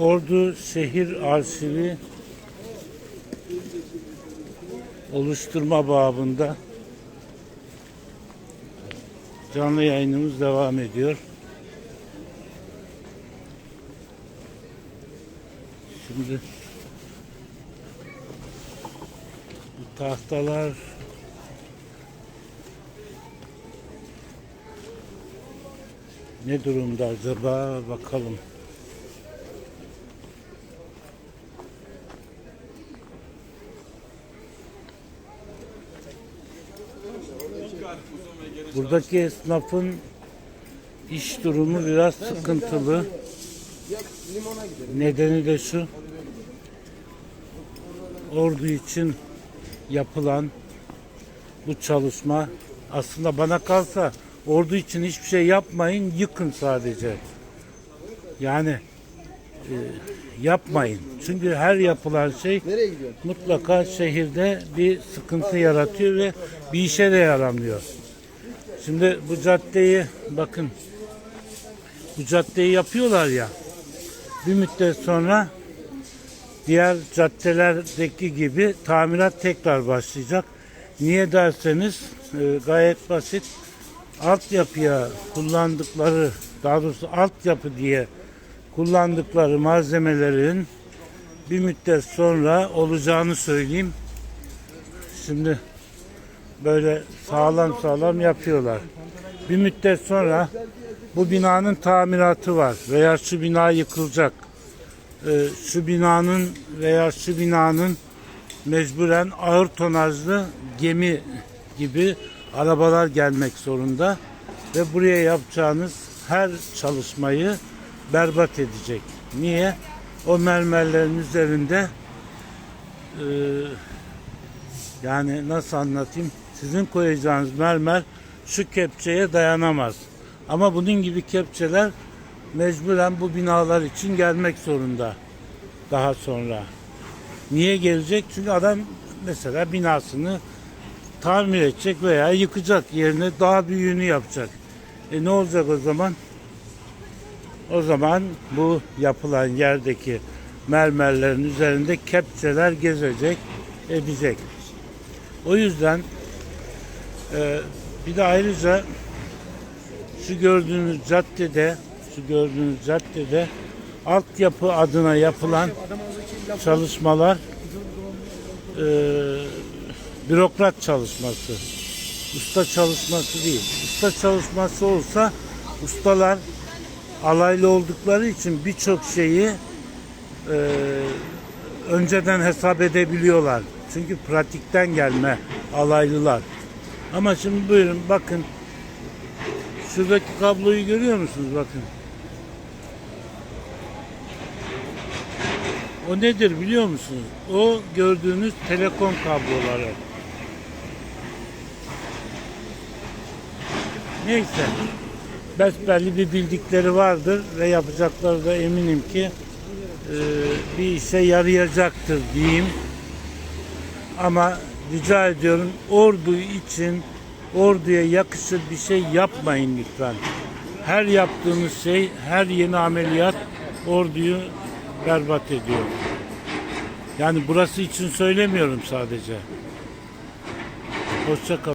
Ordu Şehir Arşivi oluşturma babında canlı yayınımız devam ediyor. Şimdi bu tahtalar ne durumda acaba bakalım. Buradaki esnafın iş durumu biraz sıkıntılı. Nedeni de şu. Ordu için yapılan bu çalışma aslında bana kalsa ordu için hiçbir şey yapmayın, yıkın sadece. Yani e, yapmayın. Çünkü her yapılan şey mutlaka şehirde bir sıkıntı yaratıyor ve bir işe de yaramıyor. Şimdi bu caddeyi bakın bu caddeyi yapıyorlar ya bir müddet sonra diğer caddelerdeki gibi tamirat tekrar başlayacak. Niye derseniz e, gayet basit altyapıya kullandıkları daha doğrusu altyapı diye kullandıkları malzemelerin bir müddet sonra olacağını söyleyeyim. Şimdi böyle sağlam sağlam yapıyorlar. Bir müddet sonra bu binanın tamiratı var veya şu bina yıkılacak. Ee, şu binanın veya şu binanın mecburen ağır tonajlı gemi gibi arabalar gelmek zorunda ve buraya yapacağınız her çalışmayı berbat edecek. Niye? O mermerlerin üzerinde e, yani nasıl anlatayım? Sizin koyacağınız mermer şu kepçeye dayanamaz. Ama bunun gibi kepçeler mecburen bu binalar için gelmek zorunda daha sonra. Niye gelecek? Çünkü adam mesela binasını tamir edecek veya yıkacak yerine daha büyüğünü yapacak. E ne olacak o zaman? O zaman bu yapılan yerdeki mermerlerin üzerinde kepçeler gezecek, edecek. O yüzden e, bir de ayrıca şu gördüğünüz caddede, şu gördüğünüz caddede altyapı adına yapılan çalışmalar e, bürokrat çalışması. Usta çalışması değil. Usta çalışması olsa ustalar alaylı oldukları için birçok şeyi e, önceden hesap edebiliyorlar. Çünkü pratikten gelme alaylılar. Ama şimdi buyurun bakın şuradaki kabloyu görüyor musunuz bakın. O nedir biliyor musunuz? O gördüğünüz telekom kabloları. Neyse. Besbelli bir bildikleri vardır ve yapacakları da eminim ki e, bir işe yarayacaktır diyeyim. Ama rica ediyorum ordu için orduya yakışır bir şey yapmayın lütfen. Her yaptığınız şey, her yeni ameliyat orduyu berbat ediyor. Yani burası için söylemiyorum sadece. Hoşça kalın.